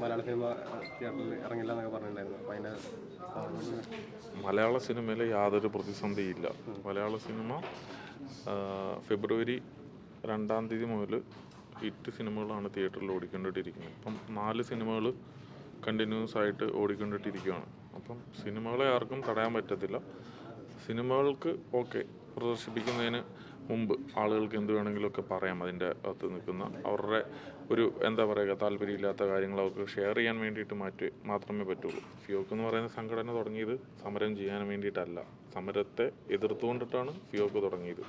മലയാള cinema തിയേറ്ററിൽ ഇറങ്ങില്ല എന്നൊക്കെ പറഞ്ഞിട്ടുണ്ടായിരുന്നു. അപ്പോൾ അതിന്റെ മലയാള സിനിമയിൽ യാതൊരു പ്രതിസന്ധിയില്ല. മലയാള സിനിമ ഫെബ്രുവരി രണ്ടാം തീയതി മുതൽ ഹിറ്റ് സിനിമകളാണ് തിയേറ്ററിൽ ഓടിക്കൊണ്ടിട്ടിരിക്കുന്നത് അപ്പം നാല് സിനിമകൾ കണ്ടിന്യൂസ് ആയിട്ട് ഓടിക്കൊണ്ടിട്ടിരിക്കുകയാണ്. അപ്പം സിനിമകളെ ആർക്കും തടയാൻ പറ്റത്തില്ല. സിനിമകൾക്ക് ഓക്കെ പ്രദർശിപ്പിക്കുന്നതിന് മുമ്പ് ആളുകൾക്ക് എന്ത് വേണമെങ്കിലുമൊക്കെ പറയാം അതിന്റെ അകത്ത് നിൽക്കുന്ന അവരുടെ ഒരു എന്താ പറയുക താല്പര്യമില്ലാത്ത കാര്യങ്ങൾ അവർക്ക് ഷെയർ ചെയ്യാൻ വേണ്ടിയിട്ട് മാറ്റി മാത്രമേ പറ്റുള്ളൂ. ഫിയോക്ക് എന്ന് പറയുന്ന സംഘടന തുടങ്ങിയത് സമരം ചെയ്യാൻ വേണ്ടിയിട്ടല്ല. സമരത്തെ എതിർത്തുകൊണ്ടിട്ടാണ് ഫിയോക്ക് തുടങ്ങിയത്.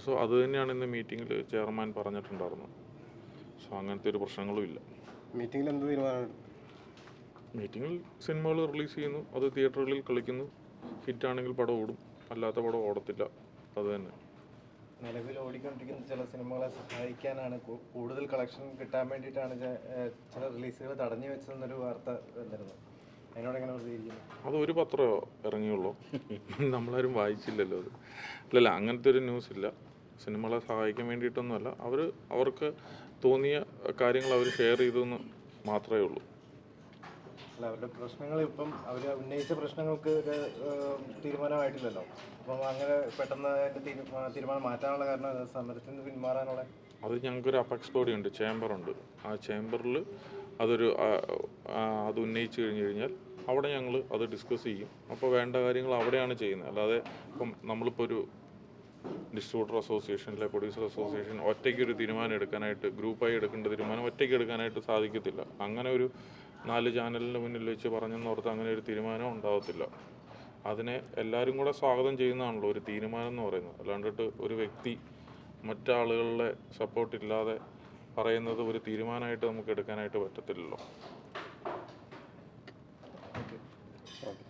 സോ അത് തന്നെയാണ് ഇന്ന് മീറ്റിങ്ങിൽ ചെയർമാൻ പറഞ്ഞിട്ടുണ്ടായിരുന്നത്. സോ അങ്ങനത്തെ ഒരു പ്രശ്നങ്ങളും ഇല്ല. മീറ്റിങ്ങിൽ എന്ത് മീറ്റിങ്ങിൽ സിനിമകൾ റിലീസ് ചെയ്യുന്നു. അത് തിയേറ്ററുകളിൽ കളിക്കുന്നു. ഹിറ്റ് ആണെങ്കിൽ പടം ഓടും. അല്ലാത്ത പടം ഓടത്തില്ല. അത് തന്നെ. നിലവിൽ ഓടിക്കൊണ്ടിരിക്കുന്ന ചില സിനിമകളെ സഹായിക്കാനാണ് കൂടുതൽ കളക്ഷൻ കിട്ടാൻ വേണ്ടിയിട്ടാണ് ചില റിലീസുകൾ തടഞ്ഞു വെച്ചതെന്നൊരു വാർത്ത വന്നിരുന്നു. അതിനോട് എങ്ങനെ പ്രതികരിക്കുന്നു? അത് ഒരു പത്രമോ ഇറങ്ങിയുള്ളൂ? നമ്മളാരും വായിച്ചില്ലല്ലോ അത്. അല്ലല്ല അങ്ങനത്തെ ഒരു ന്യൂസ് ഇല്ല. സിനിമകളെ സഹായിക്കാൻ വേണ്ടിയിട്ടൊന്നുമല്ല. അവർ അവർക്ക് തോന്നിയ കാര്യങ്ങൾ അവർ ഷെയർ ചെയ്തു എന്ന് മാത്രമേ ഉള്ളൂ. അല്ല അവരുടെ പ്രശ്നങ്ങൾ ഇപ്പം അവർ ഉന്നയിച്ച പ്രശ്നങ്ങൾക്ക് ഒരു തീരുമാനമായിട്ടില്ലല്ലോ. അപ്പം അങ്ങനെ പെട്ടെന്ന് അതിന്റെ തീരുമാനം മാറ്റാനുള്ള കാരണം? സമരത്തിൽ നിന്ന് പിന്മാറാനുള്ള? അത് ഞങ്ങൾക്കൊരു അപെക്സ് ബോഡി ഉണ്ട് ചേംബറുണ്ട് ആ ചേംബറിൽ അതൊരു അത് ഉന്നയിച്ചു കഴിഞ്ഞു കഴിഞ്ഞാൽ അവിടെ ഞങ്ങൾ അത് ഡിസ്കസ് ചെയ്യും. അപ്പോൾ വേണ്ട കാര്യങ്ങൾ അവിടെയാണ് ചെയ്യുന്നത്. അല്ലാതെ ഇപ്പം നമ്മളിപ്പോൾ ഒരു ഡിസ്ട്രിബ്യൂട്ടർ അസോസിയേഷൻ അല്ലെ പ്രൊഡ്യൂസർ അസോസിയേഷൻ ഒറ്റയ്ക്ക് ഒരു തീരുമാനം എടുക്കാനായിട്ട് ഗ്രൂപ്പായി എടുക്കേണ്ട തീരുമാനം ഒറ്റയ്ക്ക് എടുക്കാനായിട്ട് സാധിക്കത്തില്ല. അങ്ങനെ ഒരു നാല് ചാനലിന് മുന്നിൽ വെച്ച് പറഞ്ഞെന്ന് ഓർത്ത് അങ്ങനെ ഒരു തീരുമാനം ഉണ്ടാവത്തില്ല. അതിനെ എല്ലാവരും കൂടെ സ്വാഗതം ചെയ്യുന്നതാണല്ലോ ഒരു തീരുമാനം എന്ന് പറയുന്നത്. അല്ലാണ്ടിട്ട് ഒരു വ്യക്തി മറ്റാളുകളുടെ സപ്പോർട്ടില്ലാതെ പറയുന്നത് ഒരു തീരുമാനമായിട്ട് നമുക്ക് എടുക്കാനായിട്ട് പറ്റത്തില്ലല്ലോ. ഓക്കെ